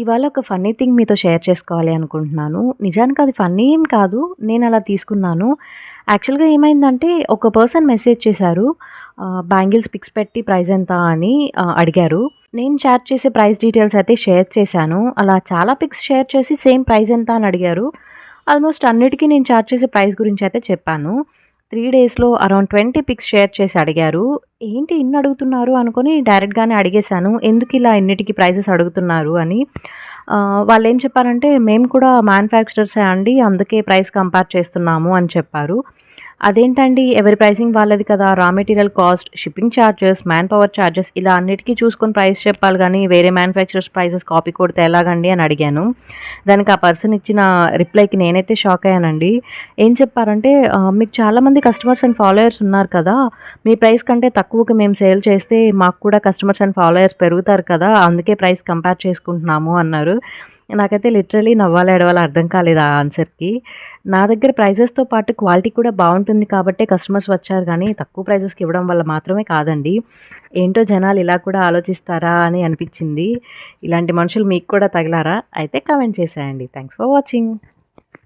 ఇవాళ ఒక funny thing మీతో షేర్ చేసుకోవాలి అనుకుంటున్నాను. నిజానికి అది ఫన్నీ ఏం కాదు. నేను అలా తీసుకున్నాను. యాక్చువల్‌గా ఏమైందంటే ఒక పర్సన్ మెసేజ్ చేశారు. బ్యాంగిల్స్ పిక్స్ పెట్టి ప్రైస్ ఎంత అని అడిగారు. నేను చాట్ చేసే ప్రైస్ డీటెయిల్స్ అయితే షేర్ చేశాను. అలా చాలా పిక్స్ షేర్ చేసి సేమ్ ప్రైస్ ఎంత అని అడిగారు. ఆల్మోస్ట్ అన్నిటికీ నేను చార్జ్ చేసే ప్రైస్ గురించి అయితే చెప్పాను. త్రీ డేస్‌లో అరౌండ్ 20 పిక్స్ షేర్ చేసి అడిగారు. ఏంటి ఇన్ని అడుగుతున్నారు అనుకోని డైరెక్ట్‌గానే అడిగేశాను. ఇలా ఇన్నిటికి ప్రైసెస్ అడుగుతున్నారు అని. వాళ్ళు ఏం చెప్పారంటే, "మేము కూడా మ్యానుఫ్యాక్చరర్సే అండి. అందుకే ప్రైస్ కంపేర్ చేస్తున్నాము" అని చెప్పారు. అదేంటండి ఎవరి ప్రైసింగ్ వాళ్ళది కదా! Raw material cost, shipping charges, man power charges ఇలా అన్నిటికీ చూసుకొని ప్రైస్ చెప్పాలి కానీ వేరే మ్యానుఫ్యాక్చరర్స్ ప్రైసెస్ కాపీ కొడితే ఎలాగండి అని అడిగాను. దానికి ఆ పర్సన్ ఇచ్చిన రిప్లైకి నేనైతే షాక్ అయ్యానండి. ఏం చెప్పారంటే, "మీకు చాలామంది కస్టమర్స్ అండ్ ఫాలోయర్స్ ఉన్నారు కదా! మీ ప్రైస్ కంటే తక్కువకి మేము సేల్ చేస్తే మాకు కూడా కస్టమర్స్ అండ్ ఫాలోయర్స్ పెరుగుతారు కదా! అందుకే ప్రైస్ కంపేర్ చేసుకుంటున్నాము" అన్నారు. నాకైతే లిటరలీ నవ్వాలి ఏడవాలో అర్థం కాలేదు ఆ ఆన్సర్‌కి. నా దగ్గర ప్రైసెస్‌తో పాటు క్వాలిటీ కూడా బాగుంటుంది కాబట్టే కస్టమర్స్ వచ్చారు కానీ తక్కువ ప్రైజెస్కి ఇవ్వడం వల్ల మాత్రమే కాదండి. ఏంటో జనాలు ఇలా కూడా ఆలోచిస్తారా అని అనిపించింది ఇలాంటి మనుషులు మీకు కూడా తగిలారా? అయితే కామెంట్ చేసేయండి. Thanks for watching.